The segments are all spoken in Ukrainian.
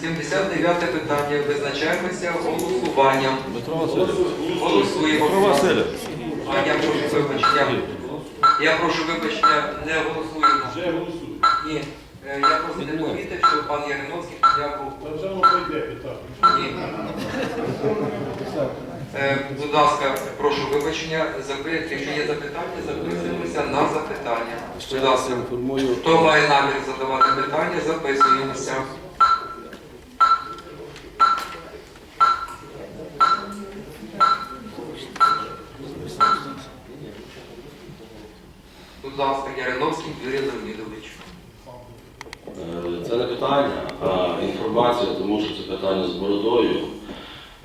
79 питання. Визначаємося голосуванням. Голосуємо. А я прошу вибачення. Я прошу вибачення, не голосуємо. Вже голосують. Ні. Е, Я просто не помітив, що пан Яриновський підняв руку. Та вже воно пройде питання. Ні. Е, Будь ласка, прошу вибачення. Якщо є запитання, записуємося на запитання. Будь ласка. Хто має намір задавати питання, записуємося. Будь ласка, Яриновський Юрій Леонідович. Е, Це не питання, а інформація, тому що це питання з бородою.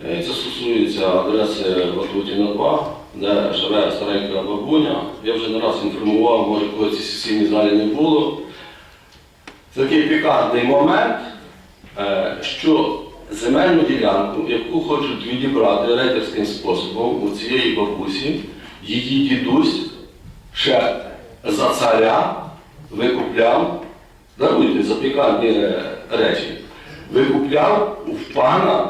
Е, Це стосується адреси Ватутіна 2, де живе старенька бабуня. Я вже не раз інформував, може, коли цій сесійній залі не було. Це такий пікантний момент, е, що земельну ділянку, яку хочуть відібрати рейтерським способом у цієї бабусі, її дідусь ще за царя викупляв даруйте за пікантні е, речі, викупляв у пана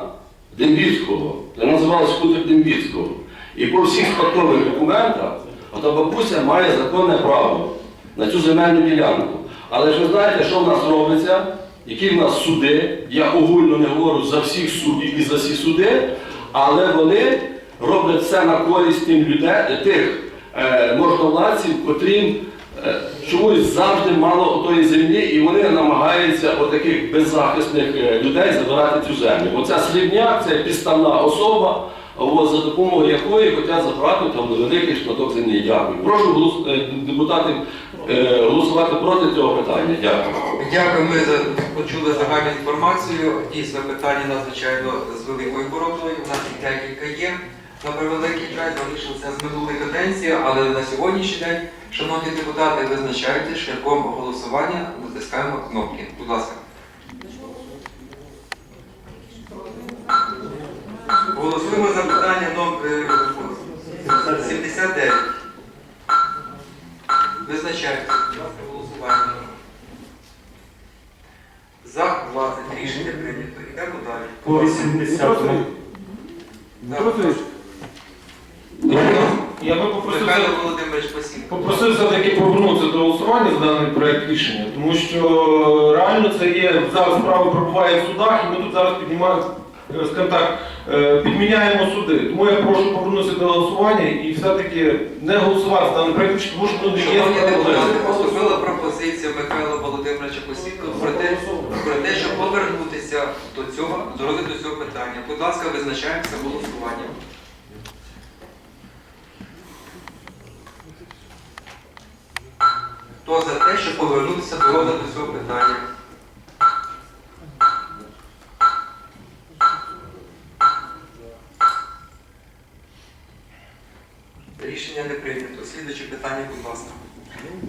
Дембіцького. Це називалось хутір Дембіцького. І по всіх спадкових документах ота бабуся має законне право на цю земельну ділянку. Але ж ви знаєте, що в нас робиться, які в нас суди, я огульно не говорю за всіх суддів і за всі суди, але вони роблять все на користь тим людей, тих можновладців, котрим Е, Чомусь завжди мало тої землі, і вони намагаються отаких беззахисних е, людей забирати цю землю. Оця слівняк це підставна особа, за допомогою якої хочуть забрати там великий шматок землі. Дякую. Прошу е, депутатів е, голосувати проти цього питання. Дякую. Дякую, ми почули загальну інформацію. Дійсно, питання надзвичайно з великою боротьбою. У нас їх декілька є. На превеликий жаль, залишилося з минулої каденції, але на сьогоднішній день, шановні депутати, визначайте шляхом голосування, натискаємо кнопки. Будь ласка. Голосуємо за питання номер 79. Визначайте шляхом голосування. За 20 рішення прийнято. Йдемо далі. По 80-му. Петро Васильович. Я би попросив, Михайло Володимирович попросив все-таки повернутися до голосування за даний проект рішення, тому що реально це є зараз справа пробуває в судах, і ми тут зараз піднімаємо, е, скажімо так, е, підміняємо суди. Тому я прошу повернутися до голосування і все-таки не голосувати за даний проект рішення, тому що воно не є Шановні депутати, справедливим. поступила пропозиція Михайла Володимировича Посідко про те, про те, щоб повернутися до цього, до розгляду цього питання. Будь ласка, визначаємося голосуванням. Хто за те, щоб повернутися до розгляду цього питання? Рішення не прийнято. Слідуюче питання, будь ласка.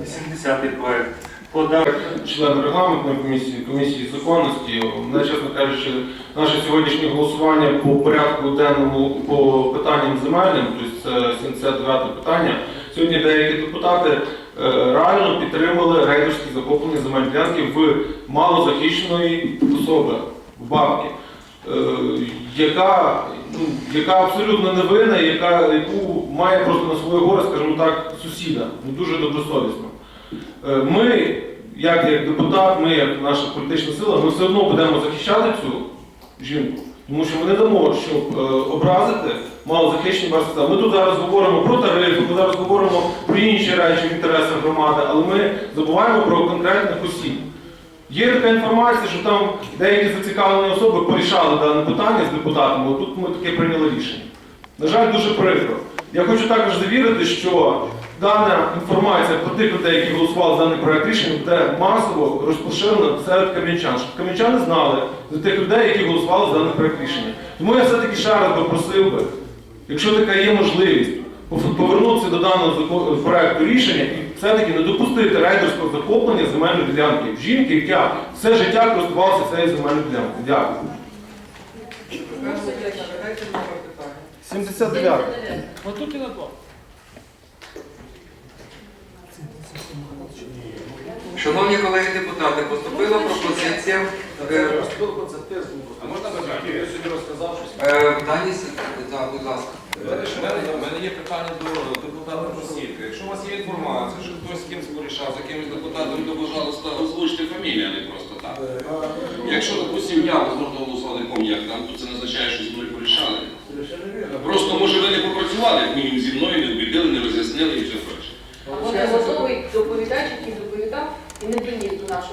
80-й проект. Подав. член регламентної комісії, комісії законності. Мене, чесно кажучи, наше сьогоднішнє голосування по порядку денному по питанням земельним, тобто це 79 питання. Сьогодні деякі депутати реально підтримали рейдерські захоплення земельної ділянки в малозахищеної особи, в бабки, е, яка, ну, яка абсолютно невинна, яка, яку має просто на своє горе, скажімо так, сусіда, не дуже добросовісно. Е, Ми, як, як депутат, ми, як наша політична сила, ми все одно будемо захищати цю жінку, тому що ми не дамо, щоб е, образити малозахищені барсета. Ми тут зараз говоримо про тарифи, ми зараз говоримо про інші речі в інтересах громади, але ми забуваємо про конкретних осіб. Є така інформація, що там деякі зацікавлені особи порішали дане питання з депутатами, тут ми таке прийняли рішення. На жаль, дуже прикро. Я хочу також завірити, що дана інформація про тих людей, які голосували за даний проект рішення, буде масово розпоширена серед кам'янчан, щоб кам'янчани знали за тих людей, які голосували за даний проект рішення. Тому я все-таки ще раз би просив би, якщо така є можливість, повернутися до даного проекту рішення і все-таки не допустити рейдерського захоплення земельної ділянки в жінки, яка все життя користувалася цією земельною ділянкою. Дякую. 79. Шановні колеги депутати, поступила пропозиція. е, А можна бажати? Я собі розказав щось. е, Дані, да, будь ласка. Що в мене, є питання до депутата Просітка. Якщо у вас є інформація, що хтось з кимось порішав, з якимось депутатом, то, пожалуйста, озвучте фамілію, а не просто так. Якщо, допустим, я можна голосувати як там, то це не означає, що зі мною порішали. Просто, може, ви не попрацювали, як мінімум зі мною, не обідали, не роз'яснили і все інше. Вони готовий доповідач, який не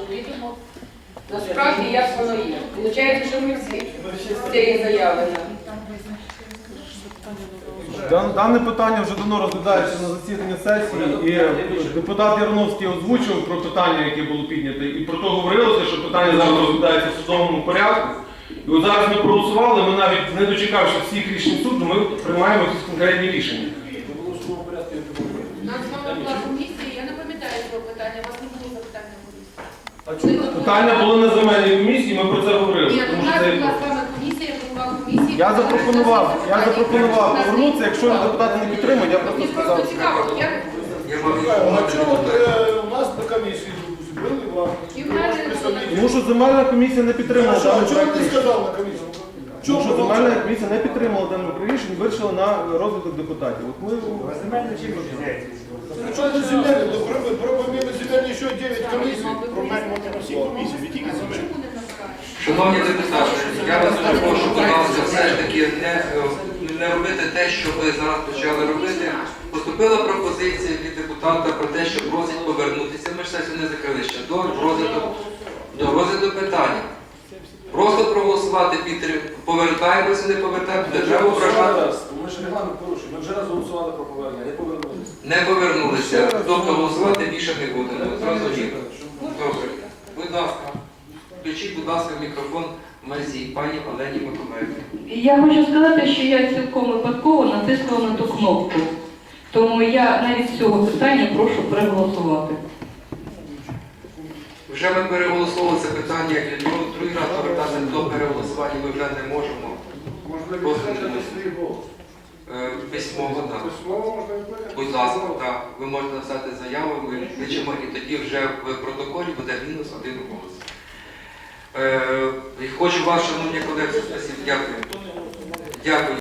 приніс до. Насправді, як воно є. Получається, що ми всі з цієї заяви. Дан- Дане питання вже давно розглядається на засіданні сесії, і депутат Яроновський озвучив про питання, яке було підняте, і про то говорилося, що питання зараз розглядається в судовому порядку. І от зараз ми проголосували, ми навіть не дочекавши всіх рішень суду, ми приймаємо якісь конкретні рішення. У нас з вами була комісія, я не пам'ятаю цього питання, у вас не було запитання комісії. Питання було на земельній комісії, ми про це говорили. Ні, Тому що була комісії. Я запропонував, я запропонував повернутися, якщо депутати не підтримують, я Мені просто просто сказав. цікаво, як А інформувати чому е, у нас на комісії збили вам? і в мене Тому що земельна комісія не підтримала даний проект ти рішення. сказав на комісії? Тому що земельна комісія не підтримала даний проект рішення, вирішила на розвиток депутатів. От ми Ну, Що це земельні? Ну, про- про помимо земельні ще 9 комісій. Чому не навкає? Шановні депутати, я вас прошу, будь ласка, все ж таки не, не робити те, що ви зараз почали робити. Поступила пропозиція від депутата про те, що просить повернутися. Ми ж сесію не закрили ще до розгляду, до розгляду питання. Просто проголосувати підтримку. Повертаємося, не повертаємося, не треба ображати. Ми ж регламент порушуємо. Ми вже раз голосували про повернення, не повернулися. Не повернулися. Тобто голосувати більше не будемо. Зрозуміло. Будь ласка, включіть, будь ласка, мікрофон Мазі, пані Олені Миколаївні. Я хочу сказати, що я цілком випадково натиснула на ту кнопку. Тому я навіть з цього питання прошу переголосувати. Вже ми переголосували це питання, як і другий раз повертатися до переголосування ми вже не можемо. Е, Письмово, так. Будь ласка, так. Ви можете написати заяву, ми включимо, і тоді вже в протоколі буде мінус один голос. Е, хочу вас, шановні колеги, спасибі. Дякую. Дякую.